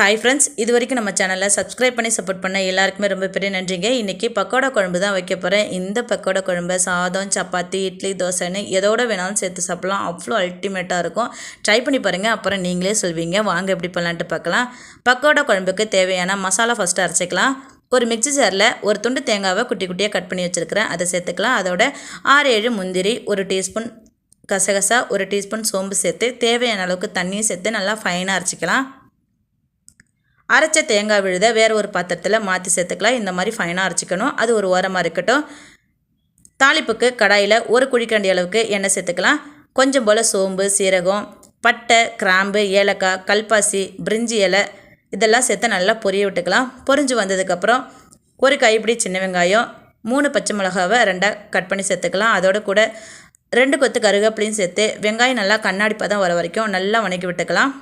Hi friends இது வரைக்கும் நம்ம சேனலில் சப்ஸ்கிரைப் பண்ணி சப்போர்ட் பண்ண எல்லாருக்குமே ரொம்ப பெரிய நன்றிங்க. இன்றைக்கி பக்கோடா குழம்பு தான் வைக்க போகிறேன் இந்த பக்கோடா குழம்பு சாதம் சப்பாத்தி இட்லி தோசைன்னு எதோட வேணாலும் சேர்த்து சாப்பிட்லாம். அவ்வளோ அல்டிமேட்டாக இருக்கும். ட்ரை பண்ணி பாருங்கள் அப்புறம் நீங்களே சொல்வீங்க. வாங்க எப்படி பண்ணலான்ட்டு பார்க்கலாம். பக்கோடா குழம்புக்கு தேவையான மசாலா ஃபஸ்ட்டு அரைச்சிக்கலாம். ஒரு மிக்ஸி ஜாரில் ஒரு துண்டு தேங்காவை குட்டி குட்டியாக கட் பண்ணி வச்சுருக்கிறேன். அதை சேர்த்துக்கலாம். அதோட ஆறு ஏழு முந்திரி ஒரு டீஸ்பூன் கசகசா ஒரு டீஸ்பூன் சோம்பு சேர்த்து தேவையான அளவுக்கு தண்ணியும் சேர்த்து நல்லா ஃபைனாக அரைச்சிக்கலாம். அரைச்ச தேங்காய் விழுத வேறு ஒரு பாத்திரத்தில் மாற்றி சேர்த்துக்கலாம். இந்த மாதிரி ஃபைனாக அரைச்சிக்கணும். அது ஒரு ஓரமாக இருக்கட்டும். தாளிப்புக்கு கடாயில் ஒரு குழிக்கண்டி அளவுக்கு எண்ணெய் சேர்த்துக்கலாம். கொஞ்சம் போல் சோம்பு சீரகம் பட்டை கிராம்பு ஏலக்காய் கல்பாசி பிரிஞ்சி இலை இதெல்லாம் சேர்த்து நல்லா பொரிய விட்டுக்கலாம். பொரிஞ்சு வந்ததுக்கப்புறம் ஒரு கைப்பிடி சின்ன வெங்காயம் மூணு பச்சை மிளகாவை ரெண்டாக கட் பண்ணி சேர்த்துக்கலாம். அதோட கூட ரெண்டு கொத்து கருவேப்பிலையும் சேர்த்து வெங்காயம் நல்லா கண்ணாடி பதம் வர வரைக்கும் நல்லா வணக்கி விட்டுக்கலாம்.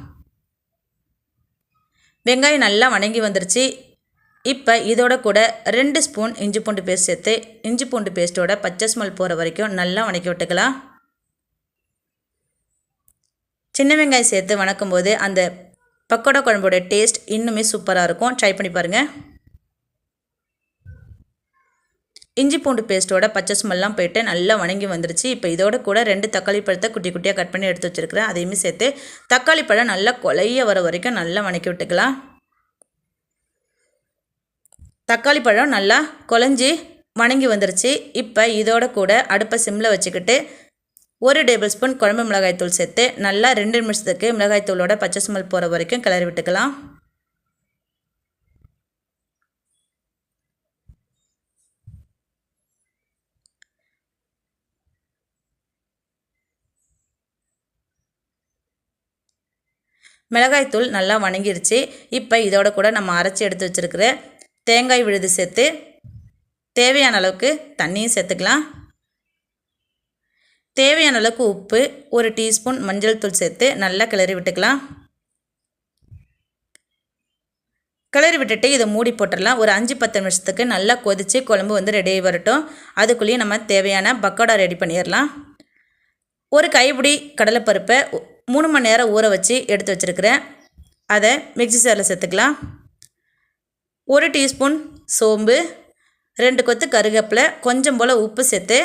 வெங்காயம் நல்லா வணங்கி வந்துருச்சு. இப்போ இதோட கூட ரெண்டு ஸ்பூன் இஞ்சி பூண்டு பேஸ்ட் சேர்த்து இஞ்சி பூண்டு பேஸ்ட்டோட பச்சை ஸ்மெல் போகிற வரைக்கும் நல்லா வணக்கி விட்டுக்கலாம். சின்ன வெங்காயம் சேர்த்து வணக்கும்போது அந்த பக்கோடா குழம்போட டேஸ்ட் இன்னுமே சூப்பராக இருக்கும். ட்ரை பண்ணி பாருங்கள் இஞ்சி பூண்டு பேஸ்ட்டோட பச்சை ஸ்மெல்லாம் போயிட்டு நல்லா வணங்கி வந்துருச்சு. இப்போ இதோட கூட ரெண்டு தக்காளி பழத்தை குட்டி குட்டியாக கட் பண்ணி எடுத்து வச்சுருக்கிறேன். அதையுமே சேர்த்து தக்காளி பழம் நல்லா கொலைய வர வரைக்கும் நல்லா வணக்கி விட்டுக்கலாம். தக்காளி பழம் நல்லா குழஞ்சி வணங்கி வந்துருச்சு. இப்போ இதோட கூட அடுப்பை சிம்மில் வச்சுக்கிட்டு ஒரு டேபிள் ஸ்பூன் குழம்பு மிளகாய்த்தூள் சேர்த்து நல்லா ரெண்டு நிமிஷத்துக்கு மிளகாய்த்தூளோட பச்சை ஸ்மெல் போகிற வரைக்கும் கிளறி விட்டுக்கலாம். மிளகாய்த்தூள் நல்லா வணங்கிருச்சு. இப்போ இதோட கூட நம்ம அரைச்சி எடுத்து வச்சுருக்கிற தேங்காய் விழுது சேர்த்து தேவையான அளவுக்கு தண்ணியும் சேர்த்துக்கலாம். தேவையான அளவுக்கு உப்பு ஒரு டீஸ்பூன் மஞ்சள் தூள் சேர்த்து நல்லா கிளறி விட்டுக்கலாம். கிளறி விட்டுட்டு இதை மூடி போட்டுடலாம். ஒரு அஞ்சு பத்து நிமிஷத்துக்கு நல்லா கொதித்து குழம்பு வந்து ரெடி வரட்டும். அதுக்குள்ளேயே நம்ம தேவையான பக்கோடா ரெடி பண்ணிடலாம். ஒரு கைப்பிடி கடலைப்பருப்பை மூணு மணி நேரம் ஊற வச்சு எடுத்து வச்சுருக்கிறேன். அதை மிக்சி சாரில் சேர்த்துக்கலாம். ஒரு டீஸ்பூன் சோம்பு ரெண்டு கொத்து கருகப்பில் கொஞ்சம் போல் உப்பு சேர்த்து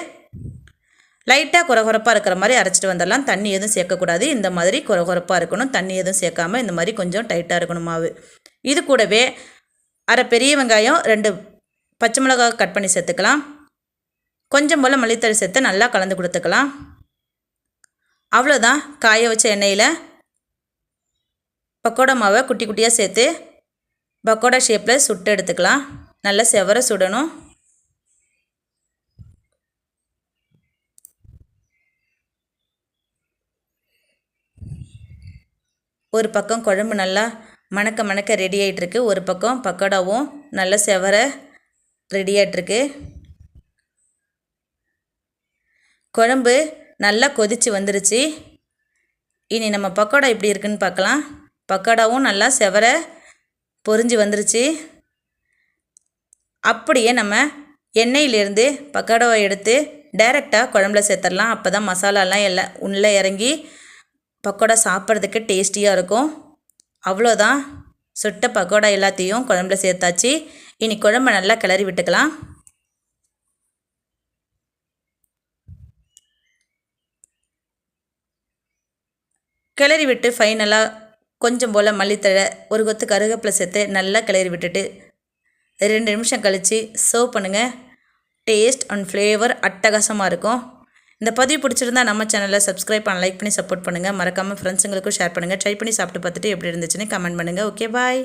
லைட்டாக குறகுறப்பாக இருக்கிற மாதிரி அரைச்சிட்டு வந்துடலாம். தண்ணி எதுவும் சேர்க்கக்கூடாது. இந்த மாதிரி குறகுறப்பாக இருக்கணும். தண்ணி எதுவும் சேர்க்காமல் இந்த மாதிரி கொஞ்சம் டைட்டாக இருக்கணும் மாவு. இது கூடவே அரை பெரிய வெங்காயம் ரெண்டு பச்சை மிளகாய் கட் பண்ணி சேர்த்துக்கலாம். கொஞ்சம் போல் மல்லித்தழை சேர்த்து நல்லா கலந்து கொடுத்துக்கலாம். அவ்வளோதான் காய வச்ச எண்ணெயில் பக்கோடா மாவை குட்டி குட்டியாக சேர்த்து பக்கோடா ஷேப்பில் சுட்டு எடுத்துக்கலாம். நல்லா செவர சுடணும். ஒரு பக்கம் குழம்பு நல்லா மணக்க மணக்க ரெடி ஆகிட்டுருக்கு ஒரு பக்கம் பக்கோடாவும் நல்லா செவர ரெடி ஆகிட்டுருக்கு குழம்பு நல்லா கொதித்து வந்துருச்சு. இனி நம்ம பக்கோடா எப்படி இருக்குன்னு பார்க்கலாம். பக்கோடாவும் நல்லா செவர பொறிஞ்சு வந்துருச்சு. அப்படியே நம்ம எண்ணெயிலேருந்து பக்கோடாவை எடுத்து டைரெக்டாக குழம்புல சேர்த்துடலாம். அப்போ தான் மசாலாலாம் எல்லாம் உள்ளே இறங்கி பக்கோடா சாப்பிட்றதுக்கு டேஸ்டியாக இருக்கும். அவ்வளோதான். சுட்ட பக்கோடா எல்லாத்தையும் குழம்புல சேர்த்தாச்சு. இனி குழம்பை நல்லா கிளறி விட்டுக்கலாம். கிளறி விட்டு ஃபைனலாக கொஞ்சம் போல் மல்லித்தழை ஒரு கொத்து கருவேப்பிலை சேர்த்து நல்லா கிளறி விட்டுட்டு ரெண்டு நிமிஷம் கழித்து சர்வ் பண்ணுங்கள் டேஸ்ட் அண்ட் ஃப்ளேவர் அட்டகாசமாக இருக்கும். இந்த பதிவு பிடிச்சிருந்தா நம்ம சேனலில் சப்ஸ்கிரைப் பண்ண லைக் பண்ணி சப்போர்ட் பண்ணுங்கள் மறக்காமல் ஃப்ரெண்ட்ஸுங்களுக்கும் ஷேர் பண்ணுங்கள் ட்ரை பண்ணி சாப்பிட்டு பார்த்துட்டு எப்படி இருந்துச்சுன்னு கமெண்ட் பண்ணுங்கள் ஓகே பாய்